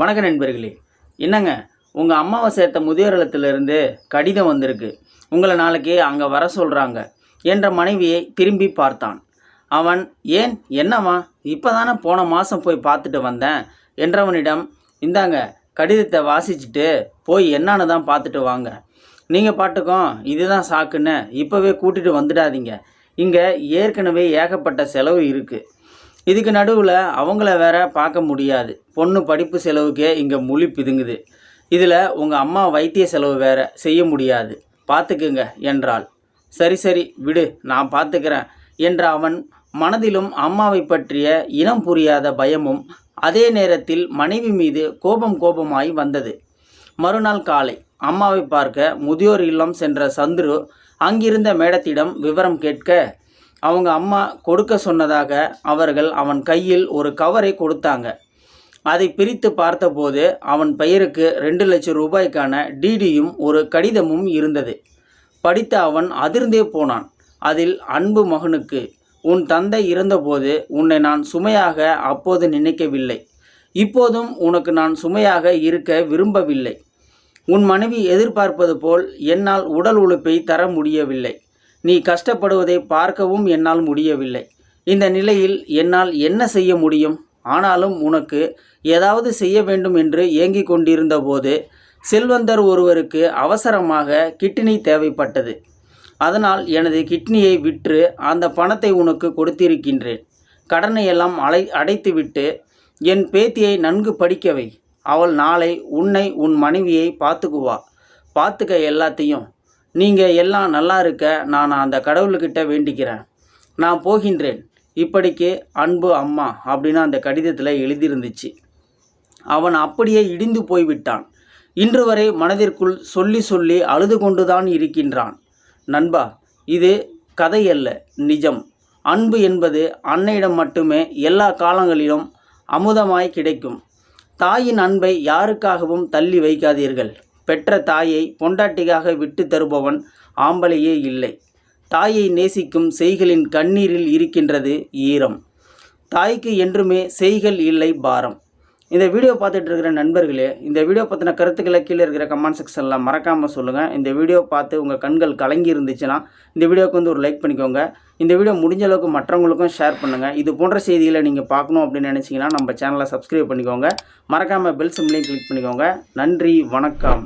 வணக்க நண்பர்களே. என்னங்க உங்கள் அம்மாவை சேர்த்த முதியோர் இல்லத்திலிருந்து கடிதம் வந்திருக்கு. உங்களை நாளைக்கு அங்கே வர சொல்கிறாங்க என்ற மனைவியை திரும்பி பார்த்தான். அவன் ஏன் என்னம்மா? இப்போ தானே போன மாதம் போய் பார்த்துட்டு வந்தேன் என்றவனிடம் இந்தாங்க கடிதத்தை வாசிச்சுட்டு போய் என்னான்னு தான் பார்த்துட்டு வாங்க. நீங்கள் பாட்டுக்கும் இதுதான் சாக்குன்னு இப்போவே கூட்டிகிட்டு வந்துடாதீங்க. இங்கே ஏற்கனவே ஏகப்பட்ட செலவு இருக்குது இதுக்கு நடுவில் அவங்கள வேற பார்க்க முடியாது. பொண்ணு படிப்பு செலவுக்கே இங்கே முழி பிதுங்குது. இதில் உங்கள் அம்மா வைத்திய செலவு வேற செய்ய முடியாது. பார்த்துக்குங்க என்றாள். சரி சரி விடு நான் பார்த்துக்கிறேன் என்ற அவன் மனதிலும் அம்மாவை பற்றிய இனம் புரியாத பயமும் அதே நேரத்தில் மனைவி மீது கோபம் கோபமாய் வந்தது. மறுநாள் காலை அம்மாவை பார்க்க முதியோர் இல்லம் சென்ற சந்துரு அங்கிருந்த மேடத்திடம் விவரம் கேட்க அவங்க அம்மா கொடுக்க சொன்னதாக அவர்கள் அவன் கையில் ஒரு கவரை கொடுத்தாங்க. அதை பிரித்து பார்த்தபோது அவன் பெயருக்கு ரெண்டு லட்சம் ரூபாய்க்கான டிடியும் ஒரு கடிதமும் இருந்தது. படித்த அவன் அதிர்ந்தே போனான். அதில் அன்பு மகனுக்கு உன் தந்தை இருந்தபோது உன்னை நான் சுமையாக அப்போது நினைக்கவில்லை. இப்போதும் உனக்கு நான் சுமையாக இருக்க விரும்பவில்லை. உன் மனைவி எதிர்பார்ப்பது போல் என்னால் உடல் உழைப்பை தர முடியவில்லை. நீ கஷ்டப்படுவதை பார்க்கவும் என்னால் முடியவில்லை. இந்த நிலையில் என்னால் என்ன செய்ய முடியும்? ஆனாலும் உனக்கு ஏதாவது செய்ய வேண்டும் என்று ஏங்கிக் கொண்டிருந்த போது செல்வந்தர் ஒருவருக்கு அவசரமாக கிட்னி தேவைப்பட்டது. அதனால் எனது கிட்னியை விற்று அந்த பணத்தை உனக்கு கொடுத்திருக்கின்றேன். கடனை எல்லாம் அலை அடைத்துவிட்டு என் பேத்தியை நன்கு படிக்கவை அவள் நாளை உன்னை உன் மனைவியை பார்த்துக்குவா. பார்த்துக்க எல்லாத்தையும். நீங்கள் எல்லாம் நல்லா இருக்க நான் அந்த கடவுள்கிட்ட வேண்டிக்கிறேன். நான் போகின்றேன். இப்படிக்கு அன்பு அம்மா அப்படின்னு அந்த கடிதத்தில் எழுதியிருந்துச்சு. அவன் அப்படியே இடிந்து போய்விட்டான். இன்று வரை மனதிற்குள் சொல்லி சொல்லி அழுது கொண்டுதான் இருக்கின்றான். நண்பா இது கதை அல்ல நிஜம். அன்பு என்பது அன்னையிடம் மட்டுமே எல்லா காலங்களிலும் அமுதமாய் கிடைக்கும். தாயின் அன்பை யாருக்காகவும் தள்ளி வைக்காதீர்கள். பெற்ற தாயை பொண்டாட்டிக்காக விட்டு தருபவன் ஆம்பளையே இல்லை. தாயை நேசிக்கும் செய்களின் கண்ணீரில் இருக்கின்றது ஈரம். தாய்க்கு என்றுமே செய்கள் இல்லை பாரம். இந்த வீடியோ பார்த்துட்டு இருக்கிற நண்பர்களே இந்த வீடியோ பற்றின கருத்துக்களை கீழே இருக்கிற கமெண்ட் செக்ஷனில் மறக்காமல் சொல்லுங்கள் இந்த வீடியோ பார்த்து உங்கள் கண்கள் கலங்கி இருந்துச்சுன்னா இந்த வீடியோவுக்கு வந்து ஒரு லைக் பண்ணிக்கோங்க. இந்த வீடியோ முடிஞ்ச அளவுக்கு மற்றவங்களுக்கும் ஷேர் பண்ணுங்கள் இது போன்ற செய்திகளை நீங்கள் பார்க்கணும் அப்படின்னு நினச்சிங்கன்னா நம்ம சேனலை சப்ஸ்கிரைப் பண்ணிக்கோங்க. மறக்காமல் பெல் சிம்லையும் கிளிக் பண்ணிக்கோங்க. நன்றி வணக்கம்.